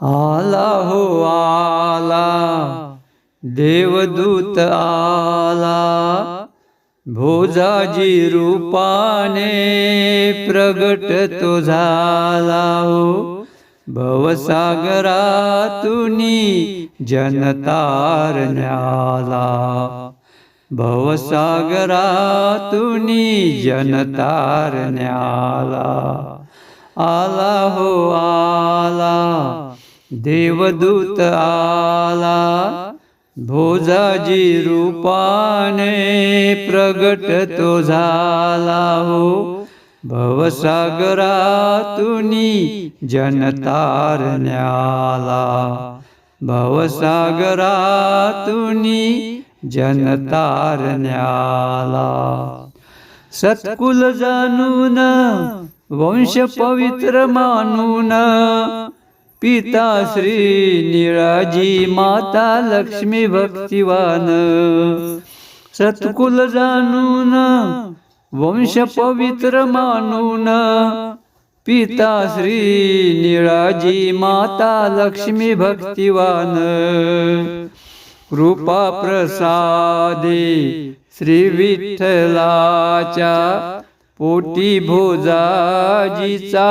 आला हो आला देवदूत आला भोजाजी रूपाने प्रगट तो झाला हो. भवसागरातुनी जनतारण्याला भवसागरातुनी जनतारण्याला आला हो आला देवदूत आला भोजाजी रूपाने प्रगट तो झाला हो. भवसागरातुनी जनतारण्याला भवसागरातुनी जनतारण्याला सत्कुल जाणून वंश पवित्र मानून पिता श्री निराजी माता लक्ष्मी भक्तिवान. सत्कुल जाणून वंश पवित्र मानून पिता श्री निराजी माता लक्ष्मी भक्तिवान. कृपा प्रसादे श्री विठ्ठलाच्या पोटी भोजाजीचा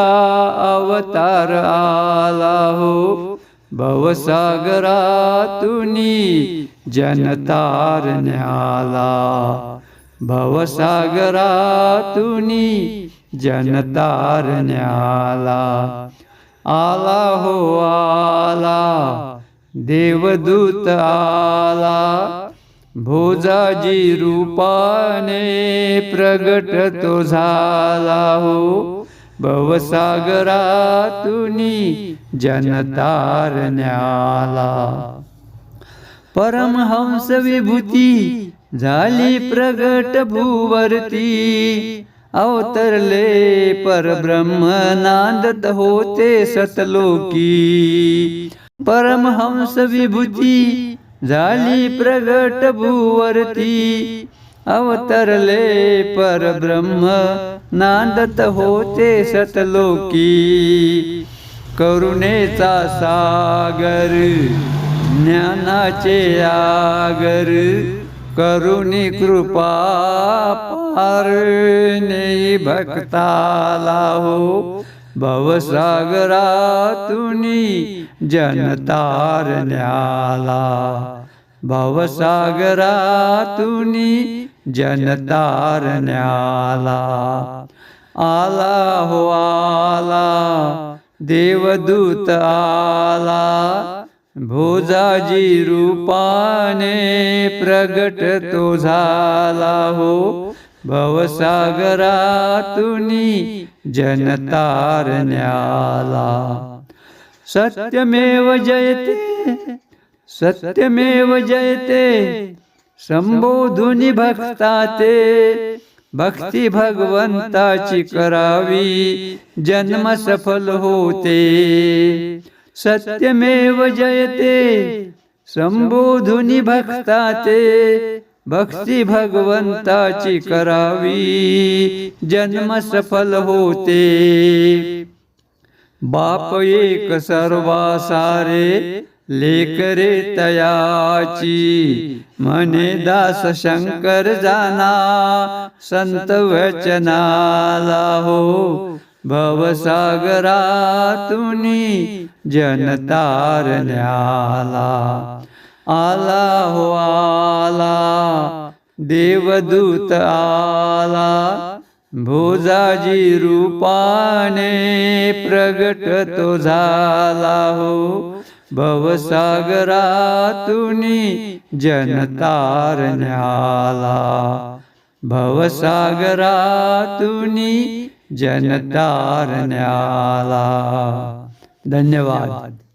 अवतार आला हो. भवसागरातुनी भवसागरातून भवसागरातुनी जनतारण्याला आला हो आला. देवदूत आला. भोजाजी रूपाने प्रगट तो झाला हो. भवसागरातुनी जनतारण्याला. परमहंस विभूती झाली प्रगट भूवरती. अवतरले परब्रह्म नांदत होते सतलोकी. परमहंस विभूती झाली प्रगट भूवरती. अवतरले परब्रह्म. नांदत होते सतलोकी. करुणेचा सागर. ज्ञानाचे आगर. करुणी कृपा पारणे भक्ताला हो. भवसागरातुनी जनतारण्याला भवसागरातुनी जनतारण्याला आला हो आला देवदूत आला. भोजाजी रूपाने प्रगट तो झाला हो. भवसागरातुनी जनतारण्याला. सत्यमेव जयते सत्यमेव जयते संबोधुनी भक्ताते भक्ती भगवंताची करावी जन्म सफल होते. सत्यमेव जयते संबोधुनी भक्ताते भक्ती भगवंताची करावी. जन्म सफल होते. बाप एक सर्वा सारे लेकरे तयाची. म्हणे दास शंकर जाना. संत वचनाला हो. भवसागरातुनी जनतारण्याला आला हो आला. देवदूत आला भोजाजी रूपाने प्रगट तो झाला हो. भवसागरातुनी जनतारण्याला भवसागरातुनी जनतारण्याला धन्यवाद.